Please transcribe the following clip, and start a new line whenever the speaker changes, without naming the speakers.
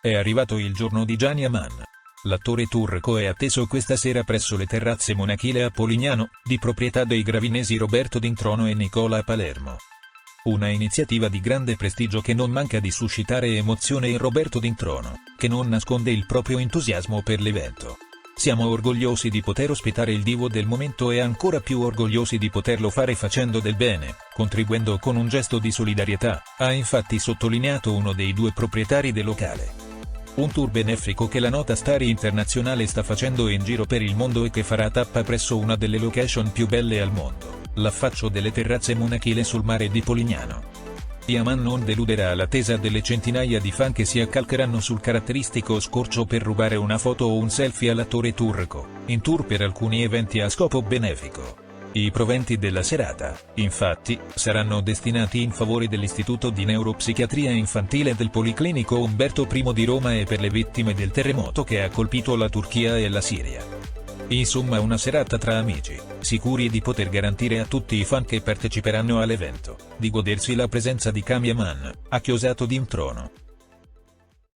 È arrivato il giorno di Gianni Aman. L'attore turco è atteso questa sera presso le terrazze Monachile a Polignano, di proprietà dei gravinesi Roberto Dintrono e Nicola Palermo. Una iniziativa di grande prestigio che non manca di suscitare emozione in Roberto Dintrono, che non nasconde il proprio entusiasmo per l'evento. Siamo orgogliosi di poter ospitare il divo del momento e ancora più orgogliosi di poterlo fare facendo del bene, contribuendo con un gesto di solidarietà, ha infatti sottolineato uno dei due proprietari del locale. Un tour benefico che la nota star internazionale sta facendo in giro per il mondo e che farà tappa presso una delle location più belle al mondo, l'affaccio delle terrazze monachile sul mare di Polignano. Yaman non deluderà l'attesa delle centinaia di fan che si accalcheranno sul caratteristico scorcio per rubare una foto o un selfie all'attore turco, in tour per alcuni eventi a scopo benefico. I proventi della serata, infatti, saranno destinati in favore dell'Istituto di Neuropsichiatria Infantile del Policlinico Umberto I di Roma e per le vittime del terremoto che ha colpito la Turchia e la Siria. Insomma una serata tra amici, sicuri di poter garantire a tutti i fan che parteciperanno all'evento, di godersi la presenza di Kamiaman, ha chiosato Dim Trono.